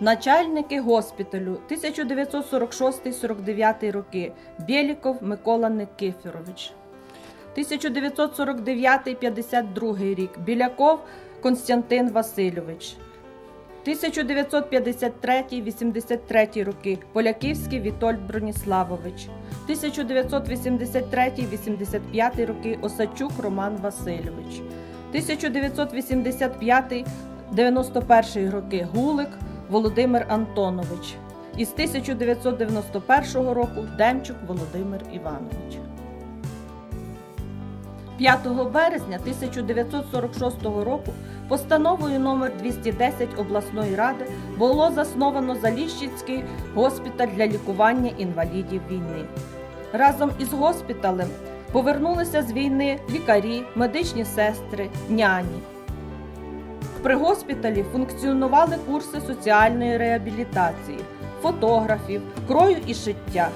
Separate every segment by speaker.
Speaker 1: Начальники госпіталю 1946-49 роки Бєліков Микола Никифорович. 1949-52 рік Біляков Константин Васильович. 1953-83 роки Поляківський Вітольд Броніславович. 1983-85 роки Осадчук Роман Васильович. 1985-91 роки Гулик Володимир Антонович. Із 1991 року Демчук Володимир Іванович. 5 березня 1946 року постановою номер 210 обласної ради було засновано Заліщицький госпіталь для лікування інвалідів війни. Разом із госпіталем повернулися з війни лікарі, медичні сестри, няні. При госпіталі функціонували курси соціальної реабілітації, фотографів, крою і шиття.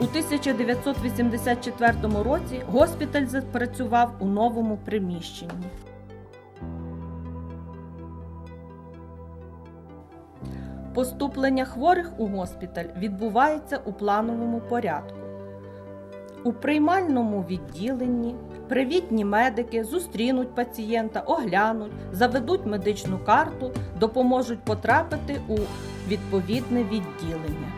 Speaker 1: У 1984 році госпіталь запрацював у новому приміщенні. Поступлення хворих у госпіталь відбувається у плановому порядку. У приймальному відділенні привітні медики зустрінуть пацієнта, оглянуть, заведуть медичну карту, допоможуть потрапити у відповідне відділення.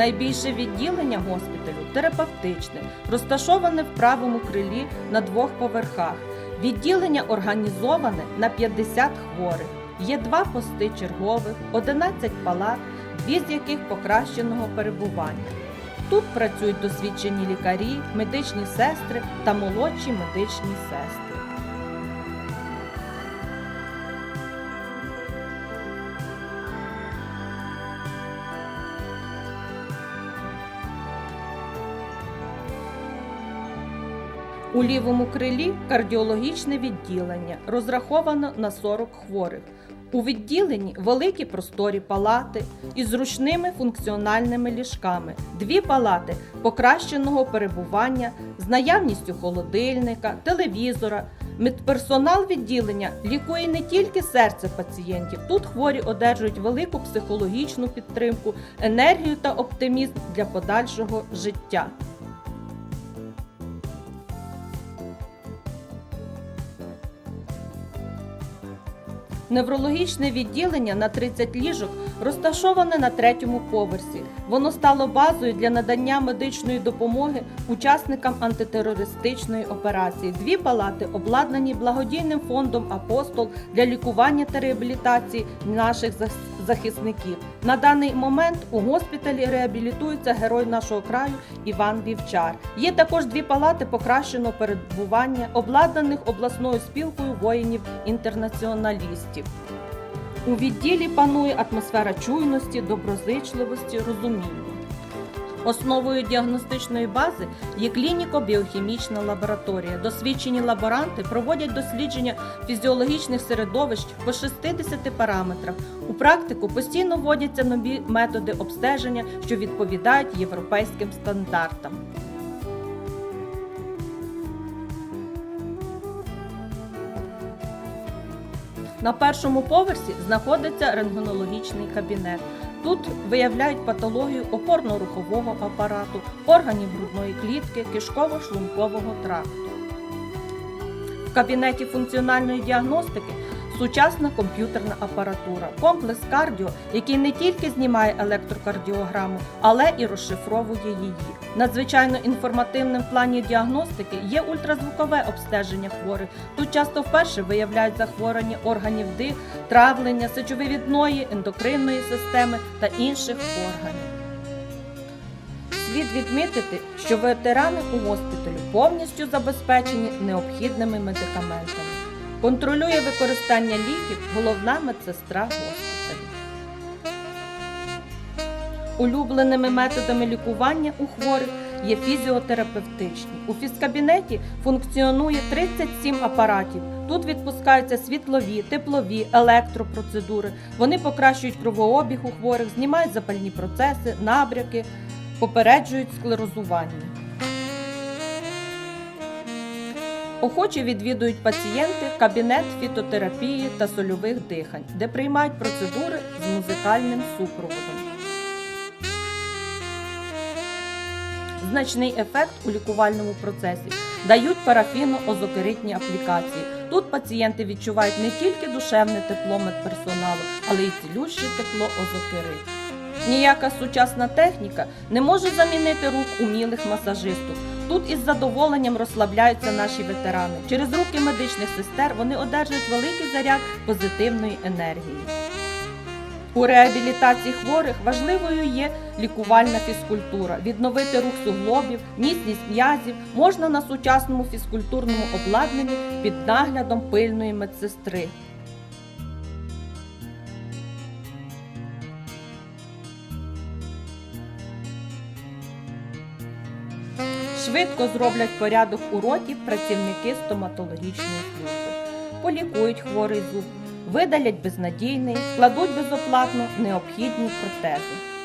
Speaker 1: Найбільше відділення госпіталю терапевтичне, розташоване в правому крилі на двох поверхах. Відділення організоване на 50 хворих. Є два пости чергових, 11 палат, дві з яких покращеного перебування. Тут працюють досвідчені лікарі, медичні сестри та молодші медичні сестри. У лівому крилі кардіологічне відділення розраховано на 40 хворих. У відділенні великі просторі палати із зручними функціональними ліжками, дві палати покращеного перебування з наявністю холодильника, телевізора. Медперсонал відділення лікує не тільки серце пацієнтів. Тут хворі одержують велику психологічну підтримку, енергію та оптимізм для подальшого життя. Неврологічне відділення на 30 ліжок розташоване на третьому поверсі. Воно стало базою для надання медичної допомоги учасникам антитерористичної операції. Дві палати обладнані благодійним фондом Апостол для лікування та реабілітації наших зах- захисників. На даний момент у госпіталі реабілітується герой нашого краю Іван Вівчар. Є також дві палати покращеного перебування, обладнаних обласною спілкою воїнів-інтернаціоналістів. У відділі панує атмосфера чуйності, доброзичливості, розуміння. Основою діагностичної бази є клініко-біохімічна лабораторія. Досвідчені лаборанти проводять дослідження фізіологічних середовищ по 60 параметрах. У практику постійно вводяться нові методи обстеження, що відповідають європейським стандартам. На першому поверсі знаходиться рентгенологічний кабінет. Тут виявляють патологію опорно-рухового апарату, органів грудної клітки, кишково-шлункового тракту. В кабінеті функціональної діагностики сучасна комп'ютерна апаратура, комплекс кардіо, який не тільки знімає електрокардіограму, але і розшифровує її. Надзвичайно інформативним в плані діагностики є ультразвукове обстеження хворих. Тут часто вперше виявляють захворювання органів дих, травлення, сечовивідної, ендокринної системи та інших органів. Слід відмітити, що ветерани у госпіталі повністю забезпечені необхідними медикаментами. Контролює використання ліків головна медсестра госпіталю. Улюбленими методами лікування у хворих є фізіотерапевтичні. У фізкабінеті функціонує 37 апаратів. Тут відпускаються світлові, теплові, електропроцедури. Вони покращують кровообіг у хворих, знімають запальні процеси, набряки, попереджують склерозування. Охоче відвідують пацієнти кабінет фітотерапії та сольових дихань, де приймають процедури з музикальним супроводом. Значний ефект у лікувальному процесі дають парафіно-озокеритні аплікації. Тут пацієнти відчувають не тільки душевне тепло медперсоналу, але й цілюще тепло озокерит. Ніяка сучасна техніка не може замінити рук умілих масажистів. Тут із задоволенням розслабляються наші ветерани. Через руки медичних сестер вони одержують великий заряд позитивної енергії. У реабілітації хворих важливою є лікувальна фізкультура. Відновити рух суглобів, міцність м'язів можна на сучасному фізкультурному обладнанні під наглядом пильної медсестри. Швидко зроблять порядок у роті працівники стоматологічної служби, полікують хворий зуб, видалять безнадійний, складуть безоплатно необхідні протези.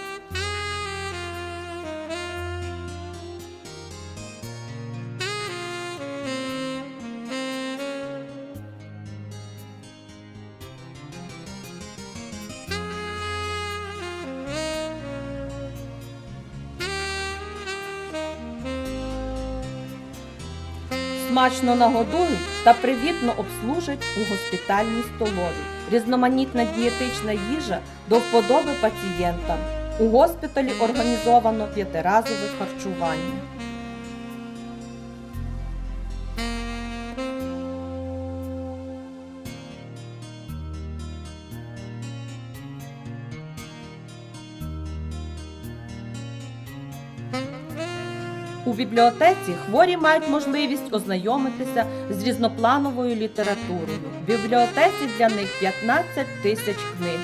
Speaker 1: Смачно нагодують та привітно обслужать у госпітальній столові. Різноманітна дієтична їжа до вподоби пацієнтам. У госпіталі організовано п'ятиразове харчування. Бібліотеці хворі мають можливість ознайомитися з різноплановою літературою. В бібліотеці для них 15 тисяч книг.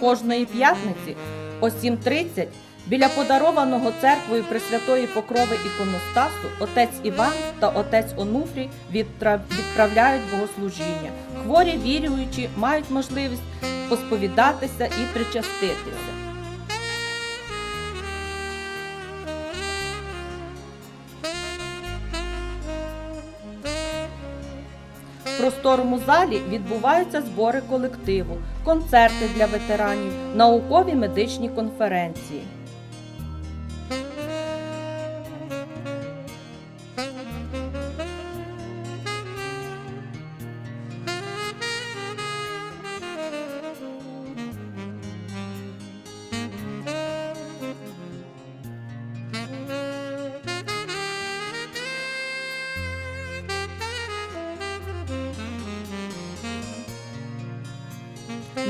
Speaker 1: Кожної п'ятниці о 7.30 біля подарованого церквою Пресвятої Покрови іконостасу отець Іван та отець Онуфрій відправляють богослужіння. Хворі віруючі мають можливість посповідатися і причаститися. В просторому залі відбуваються збори колективу, концерти для ветеранів, наукові медичні конференції.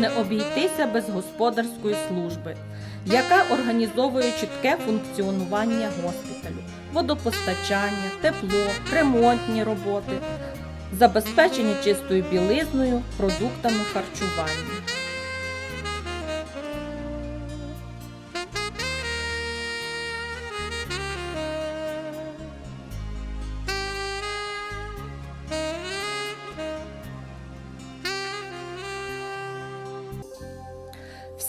Speaker 1: Не обійтися без господарської служби, яка організовує чітке функціонування госпіталю, водопостачання, тепло, ремонтні роботи, забезпечення чистою білизною, продуктами харчування.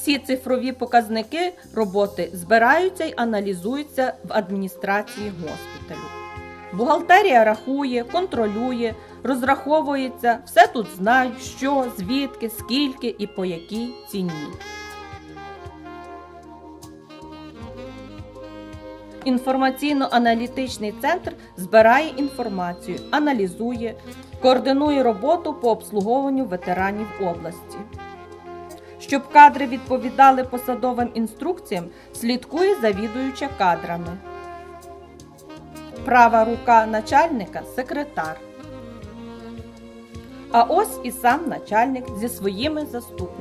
Speaker 1: Всі цифрові показники роботи збираються й аналізуються в адміністрації госпіталю. Бухгалтерія рахує, контролює, розраховується, все тут знають, що, звідки, скільки і по якій ціні. Інформаційно-аналітичний центр збирає інформацію, аналізує, координує роботу по обслуговуванню ветеранів області. Щоб кадри відповідали посадовим інструкціям, слідкує завідуюча кадрами. Права рука начальника секретар. А ось і сам начальник зі своїми заступниками.